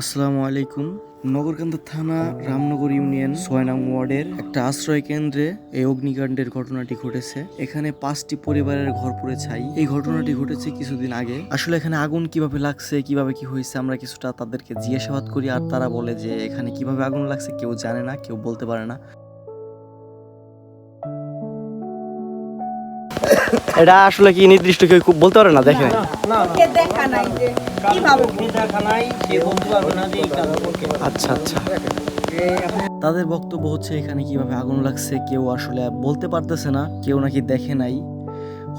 আসসালামু আলাইকুম। নগরকান্দা থানা, রামনগর ইউনিয়ন, ছয় নং ওয়ার্ডের একটা আশ্রয় কেন্দ্রে এই অগ্নিকাণ্ডের ঘটনাটি ঘটেছে। এখানে পাঁচটি পরিবারের ঘর পড়ে ছাই। এই ঘটনাটি ঘটেছে কিছুদিন আগে। আসলে এখানে আগুন কীভাবে লাগছে, কীভাবে কি হয়েছে, আমরা কিছুটা তাদেরকে জিজ্ঞাসাবাদ করি, আর তারা বলে যে এখানে কীভাবে আগুন লাগছে কেউ জানে না, কেউ বলতে পারে না। এটা আসলে কি নির্দিষ্ট কেউ খুব বলতে পারে না? দেখা নাই যে কীভাবে আচ্ছা আচ্ছা। তাদের বক্তব্য হচ্ছে এখানে কীভাবে আগুন লাগছে কেউ আসলে বলতে পারতেছে না কেউ নাকি দেখে নাই।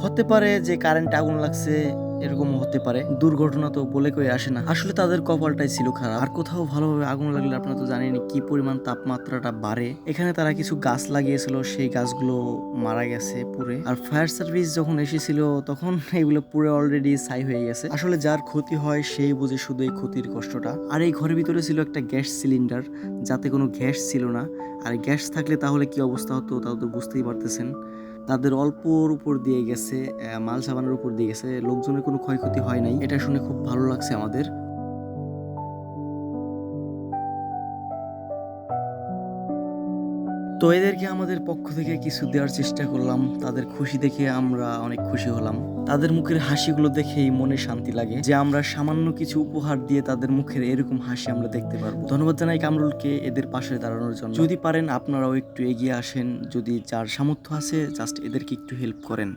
হতে পারে যে কারেন্ট আগুন লাগছে এরকম হতে পারে। দুর্ঘটনা তো বলে কই আসে না। আসলে তাদের কপালটাই ছিল খারাপ। আর কোথাও ভালোভাবে আগুন লাগলে আপনারা তো জানেনই কি পরিমাণ তাপমাত্রাটা বাড়ে। এখানে তারা কিছু গাছ লাগিয়েছিল, সেই গাছগুলো মারা গেছে পুরে আর ফায়ার সার্ভিস যখন এসেছিল, তখন এগুলো পুরো অলরেডি ছাই হয়ে গেছে। আসলে যার ক্ষতি হয়, সেই বুঝে শুধু এই ক্ষতির কষ্টটা। আর এই ঘরের ভিতরে ছিল একটা গ্যাস সিলিন্ডার, যাতে কোনো গ্যাস ছিল না। আর গ্যাস থাকলে তাহলে কি অবস্থা হতো, তাও তো বুঝতেই পারতেছেন। তাদের অল্পর উপর দিয়ে গেছে মাল সাবানের উপর দিয়ে গেছে, লোকজনের কোনো ক্ষয়ক্ষতি হয় নাই। এটা শুনে খুব ভালো লাগছে আমাদের। তো এদেরকে আমাদের পক্ষ থেকে কিছু দেওয়ার চেষ্টা করলাম। তাদের খুশি দেখে আমরা অনেক খুশি হলাম। তাদের মুখের হাসিগুলো দেখেই মনে শান্তি লাগে যে আমরা সামান্য কিছু উপহার দিয়ে তাদের মুখের এরকম হাসি আমরা দেখতে পারব। ধন্যবাদ জানাই কামরুলকে এদের পাশে দাঁড়ানোর জন্য। যদি পারেন, আপনারাও একটু এগিয়ে আসেন। যদি যার সামর্থ্য আছে জাস্ট এদেরকে একটু হেল্প করেন।